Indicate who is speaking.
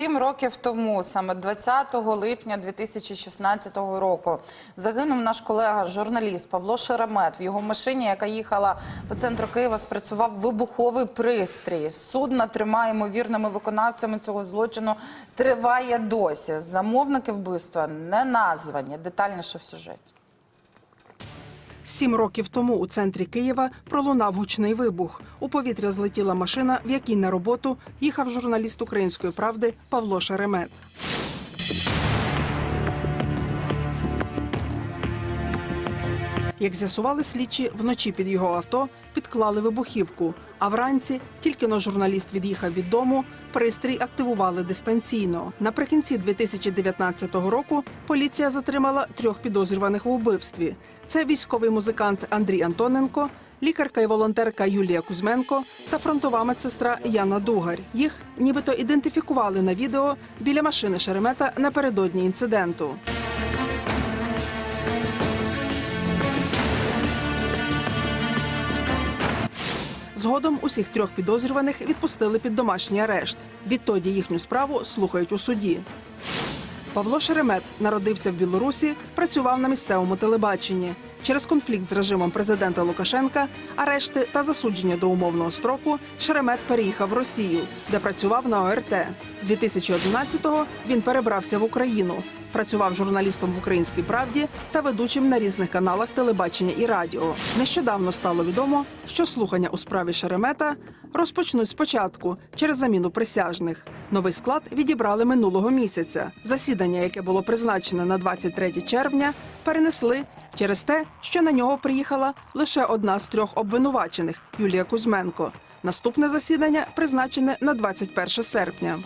Speaker 1: Сім років тому, саме 20 липня 2016 року, загинув наш колега, журналіст Павло Шеремет. В його машині, яка їхала по центру Києва, спрацював вибуховий пристрій. Суд над трьома ймовірними виконавцями цього злочину триває досі. Замовники вбивства не названі. Детальніше в сюжеті.
Speaker 2: Сім років тому у центрі Києва пролунав гучний вибух. У повітря злетіла машина, в якій на роботу їхав журналіст української правди Павло Шеремет. Як з'ясували слідчі, вночі під його авто підклали вибухівку. А вранці, тільки но журналіст від'їхав від дому, пристрій активували дистанційно. Наприкінці 2019 року поліція затримала трьох підозрюваних у вбивстві. Це військовий музикант Андрій Антоненко, лікарка і волонтерка Юлія Кузьменко та фронтова медсестра Яна Дугар. Їх нібито ідентифікували на відео біля машини Шеремета напередодні інциденту. Згодом усіх трьох підозрюваних відпустили під домашній арешт. Відтоді їхню справу слухають у суді. Павло Шеремет народився в Білорусі, працював на місцевому телебаченні. Через конфлікт з режимом президента Лукашенка, арешти та засудження до умовного строку Шеремет переїхав в Росію, де працював на ОРТ. 2011-го він перебрався в Україну. Працював журналістом в Українській правді та ведучим на різних каналах телебачення і радіо. Нещодавно стало відомо, що слухання у справі Шеремета розпочнуть спочатку через заміну присяжних. Новий склад відібрали минулого місяця. Засідання, яке було призначене на 23 червня, перенесли через те, що на нього приїхала лише одна з трьох обвинувачених Юлія Кузьменко. Наступне засідання призначене на 21 серпня.